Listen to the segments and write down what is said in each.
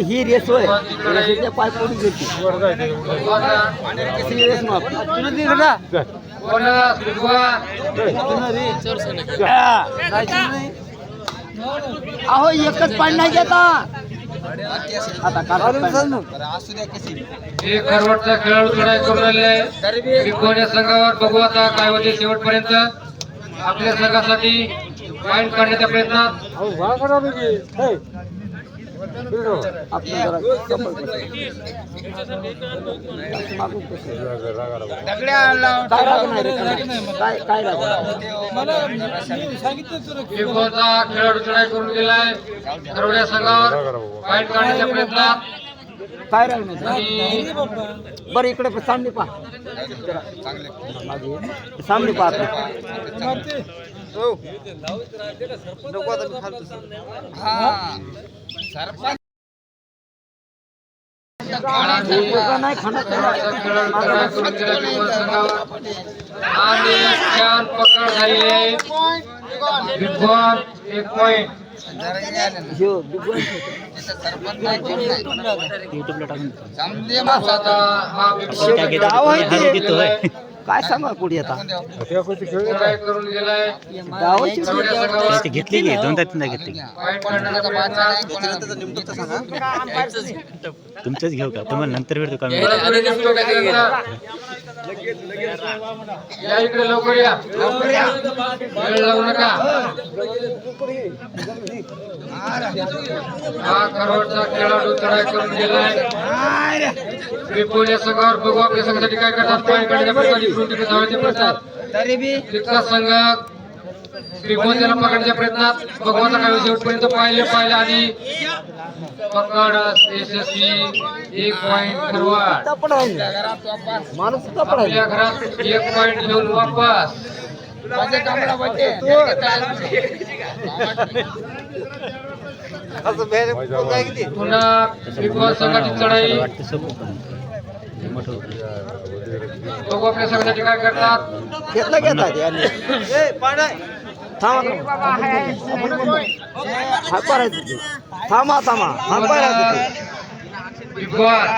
ही race होय. रेसच्या पाय पडून ही रेस माप अहो एकच पाणी नाही घेता. हे खरवटचा खेळाडू चढाई करून आहे संघावर बघू आता काय होते शेवटपर्यंत. आपल्या संघासाठी पॉईंट काढण्याच्या प्रयत्नात. खेळाडू चढाई करून गेलाय खरवड्या संघावर. पॉईंट काढण्याच्या प्रयत्नात. काय राग नाही त्यांना? नाही रे बाबा बरं इकडे सामने पहा. सामने पाहतो संघावर आणि छान पकड झालेली आहे एक पॉईंट युट्यूबला टाकून. हा. काय सांगा कुठे आता? घेतली की दोनदा तीनदा घेतली. तुमचंच घेऊ का? तुम्हाला नंतर भेटतो का? या इकडे लवकर या. वेळ लावू नका. हा करोडचा खेळाडू चढाई करून गेलाय. विपुल या संघावर बघू आपल्या संघासाठी काय करतात पाय काढण्याच्या प्रयत्नात इकडून धावायचे प्रयत्नात. तिथला संघ विपुल पकडण्याच्या प्रयत्नात. बघू काय शेवटपर्यंत पाहिले पाहिले आणि पकड यशस्वी एक पॉईंट खरवड आपल्या घरात एक पॉईंट घेऊन वापस. पुन्हा बॉस संघाची चढाई. हे आपल्या संघासाठी काय करतात. घेतला. थांबा थांबा. हा. थांबा थांबा. हा करायचं बिग बॉस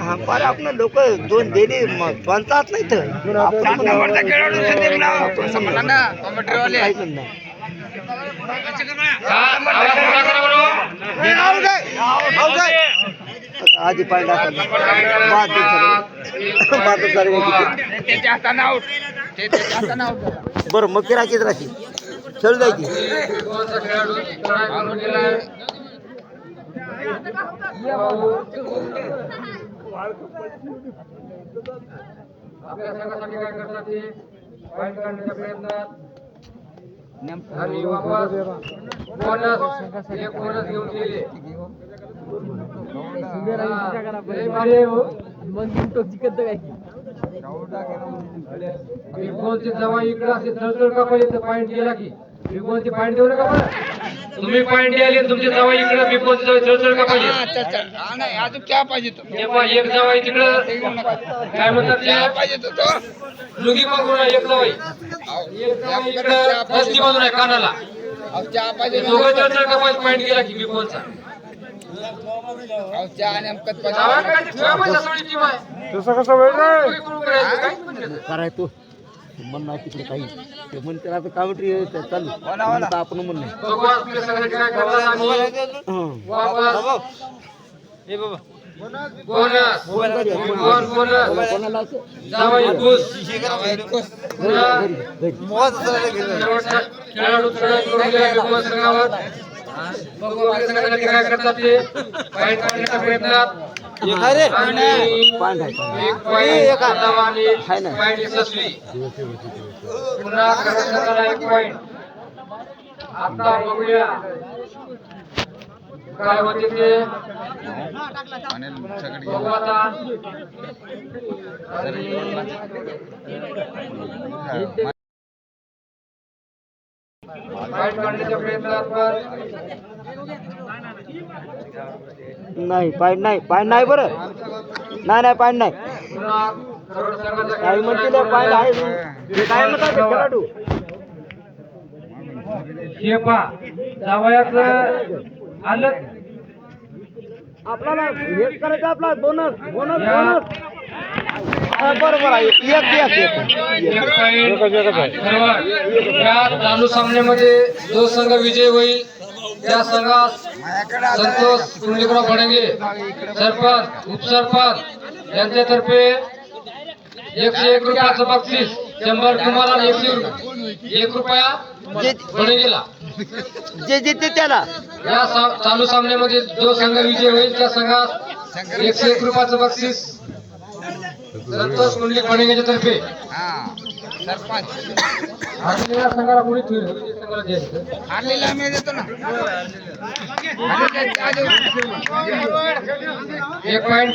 हा पर आपण लोक दोन देणे मग पंचात नाही तर आपण बरं. आधी पाहिजे असं बाद मग राखीच राखी चल जायची आपल्या संघासाठी काय करतात ते? पॉईंट काढण्याच्या प्रयत्नात आणि वापस बोनस एक बोनस घेऊन गेले. हा, लय भारी आहे हो. बिगबॉलची जवा इकडे असे चळचळ का पाहिजे पॉईंट गेला की? पॉईंट देऊ नका तुम्ही पॉईंट द्याले तुमची जवा इकडे बिगबॉलची जवळ चळचळ का पाहिजे हे पहा, एक जवाई तिकडं काय म्हणतात ते? लुगी बघून एक जवाई दस्ती बांधून आहे कानाला. दोघं चळचळ का पाहिजे पॉईंट गेला की बिगबॉलचा जावा काय ते ठेवा पाहिजे सगळी टीम आहे. तुम्ही करून करायचं, मन नाही तिकडे काही. ते म्हणते आता काउंट्री चालू. म्हणतं आपण म्हण नाही बघू. बोनस? जावई खुश खेळाडू बघू काय करतात ते. यशस्वी. पुन्हा एक पॉईंट. आता बघूया. काय होते ते? नाही पाणी नाही पाणी नाही बर. नाही नाही पाणी नाही. काय म्हणते पाणी नाही काय म्हणतात खेळाडू? हे जावयाचं आलं आपल्याला हेच करायचं आपला बोनस बोनस. बोनस बरोबर आहे. या चालू सामन्यामध्ये जो संघ विजय होईल त्या संघास संतोष कुंडलिकराव फडंगे सरपंच उपसरपंच यांच्यातर्फे एकशे एक रुपयाचं बक्षीस शंभर तुम्हाला एकशे एक रुपया फडंगेला जे जिथे त्याला. या सा- चालू सामन्यामध्ये जो संघ विजय होईल त्या संघास एकशे एक रुपयाचं बक्षीस. संतोष कुंडली फडंगेच्या तर्फे. हारलेल्या संघाला कोणी एक पॉईंट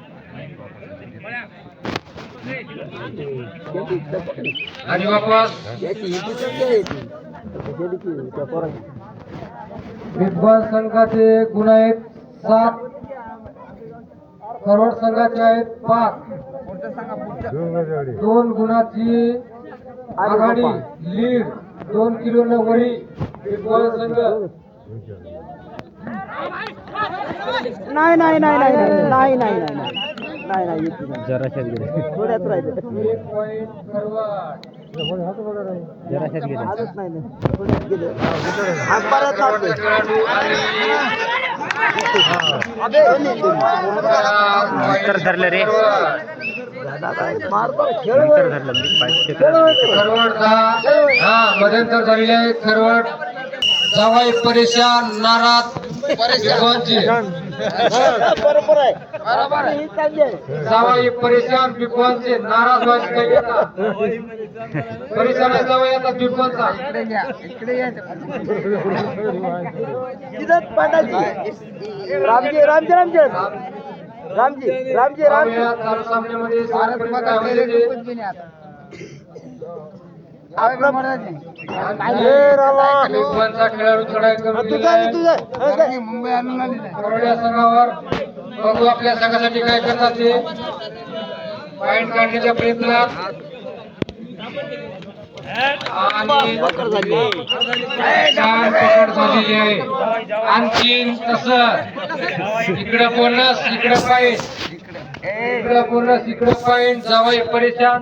आणि वापस. बिग बॉस संघाचे गुण आहेत सात खरोड संघाचे आहेत पाच. दोन गुणाची आघाडी लीड दोन किलो न वरी बिग बॉस संघ नाही नाही नाही नाही नाही नाही. काय नाही जराशात गेले. थोड्याच राहिले. जराशात गेले. थोड्याच गेले. धरलं रे. धरलं मी. खरवडचा हा मध्यंतर झालेले खरवड. जावाई परेशान नाराज भगवानजी बरोबर आहे. बरोबर आहे. जावाई परिसर नाराज व्हायचे रामजी रामजी रामजी. रामजी रामजी रामजी. रामजी खेळाडू चढाई करून संघावर बघू आपल्या संघासाठी काय करतात ते. पॉईंट काढण्याच्या प्रयत्नात. आणि. छान पकड झालेली आहे. आणखीन तस. इकडं बोनस इकडं पॉईंट इकडं. बोनस इकडं पॉईंट जावाई परेशान.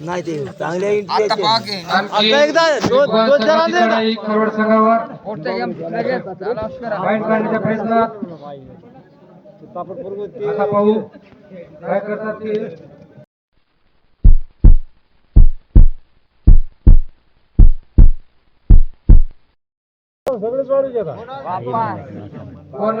नाही ते चांगल्या आता एकदा दोन काय करतात ते? सगळेच वाढू घेतात कोण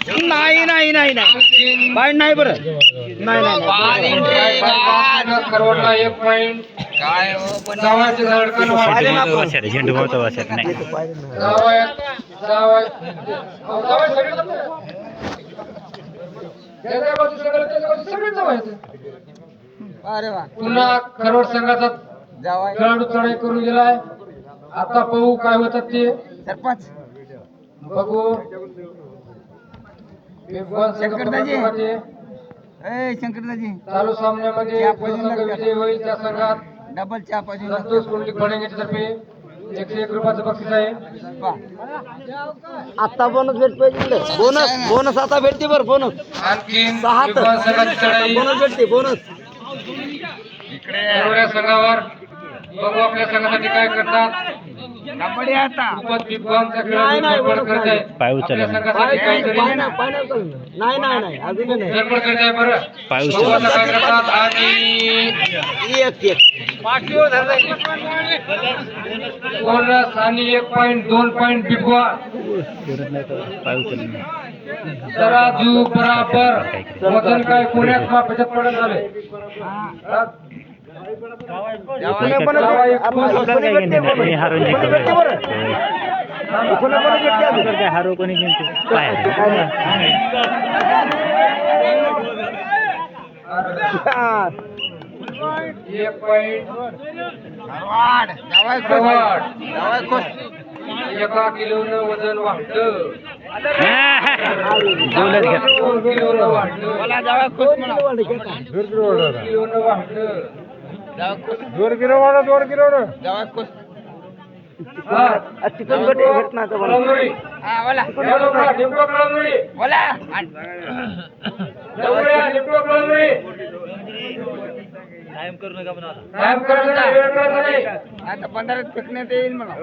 नाही नाही नाही नाही बाहेर नाही बरं नाही नाही झेंडू होतो वाशात नाही पुन्हा खरोड संघाचा खेळाडू चढाई करून गेलाय आता पाहू काय होतात ते सरपंच बघू शंकरदाजी. ए शंकरदाजी चालू सामन्यामध्ये विजयी होईल त्या संघात. डबल चहा पाहिजे संतोष कुंडलिक भडंगेच्या एकशे एक रुपयाचं बक्षीस आहे. आता बोनस भेटतोय बोनस बोनस आता भेटते बरं बोनस सहा चढाई. बोनस भेटते बोनस सर्व संघावर बघू आपल्या संघासाठी काय करतात. पाय नाही. काहीतरी पाय नाही नाही अजून आणि एक पॉईंट दोन पॉईंट बिग वन फिरत नाही तर पाय. तराजू बराबर. वजन काय? पुण्यात मापाच्यात पडत झाले कोणी कोणी काय काय एक एका किलोनं वजन वाढलं बोलत घ्या किलोनं वाढलं किलोनं वाढलं हा बोला. निमको कळमनुरी बोला. जवळ निमको कळमनुरी कायम करू नका म्हणा कायम करायचा नाही. आता पंधरा फेकण्यात येईल म्हणा.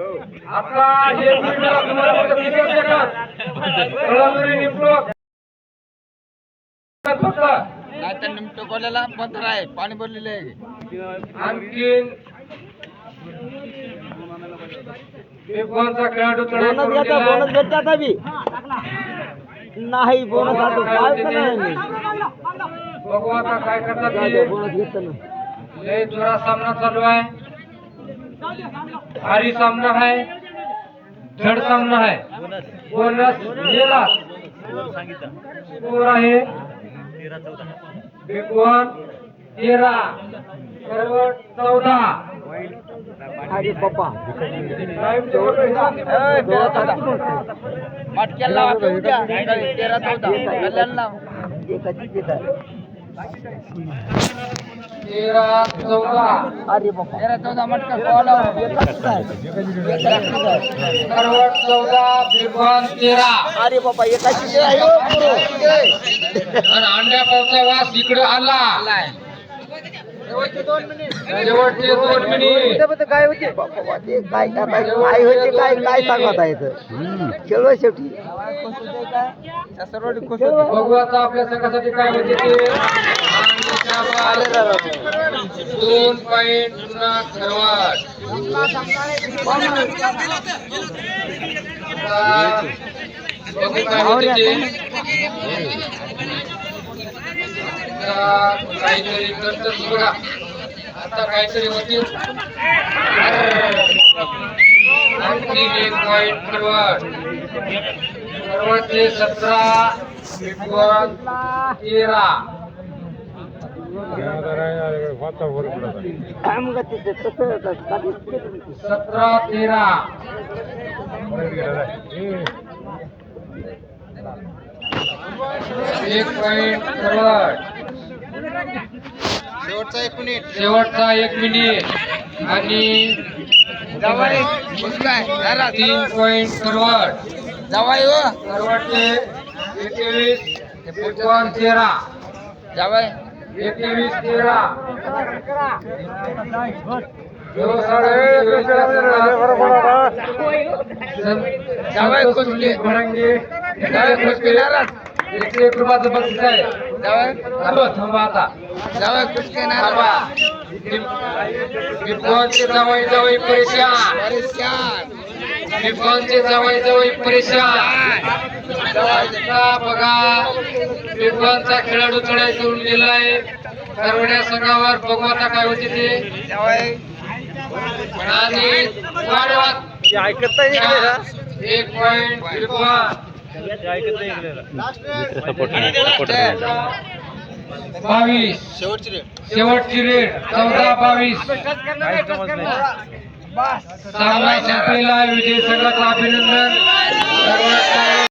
आता एक मिनिटाला तुम्हाला फक्त किती सेकंद कळमनुरी निमको फक्त नाही तर निमटो कोल्याला पंधरा आहे पाणी भरलेलं आहे आणखीन बोनस. भेटते बी? नाही बोनस आता काय बघू आता काय करतात बोनस लय जोरा सामना चालू आहे. भारी सामना आहे. जड सामना आहे. बोनस गेला स्कोर आहे. वन तेरा सर्व चौदा. अरे पप्पा. मटक्याला तेरा चौदा. एकाची. तेरा चौदा. अरे तेरा चौदा मटका. सर्व चौदा बिग वन तेरा. अरे बाबा एकाचीच आहे हो, अंड्या पावचा वास इकडे आला. शेवटचे दोन मिनिट. काय होते बाबा, ते काय काय काय होते काय काय सांगत आहे इथं? खेळ शेवटी. बघू आता आपल्या संघासाठी काय होते ते. दोन पॉईंट पुन्हा आता आता काहीतरी करतच बघा. आता काहीतरी होतील. आणखी एक पॉईंट सर्वात सर्वांचे सतरा विद्वान तेरा. सतरा तेरा. एक पॉईंट सर्वात शेवटचा एक मिनिट शेवटचा एक मिनिट आणि खुश तीन पॉईंट सर्वात. जावाय हो. सर्वांचे एकवीस विद्वान तेरा जावाय एकवीस तेरा. जो साडे चोवीसच्या सतरा. जावई संतोष कुस्ती. सुनील भडंगे जावाय खुश केला एकशे एक रुपयाचं बक्षीस आहे. जावाय थांबा थांबा आता. जावाय खुश थांबा विद्वानचे जवळ जवळ परेशान. परेशान. विद्वानचे जवळ जवळ परेशान. आता बघा. विद्वानचा खेळाडू चढाई करून गेलाय करवड्या संघावर बघू आता काय होते ते. आणि वाढवत एक पॉईंट सपोर्ट बावीस. शेवटची रेट चौदा बावीस. सामना चांगला विजय संघाचं अभिनंदन.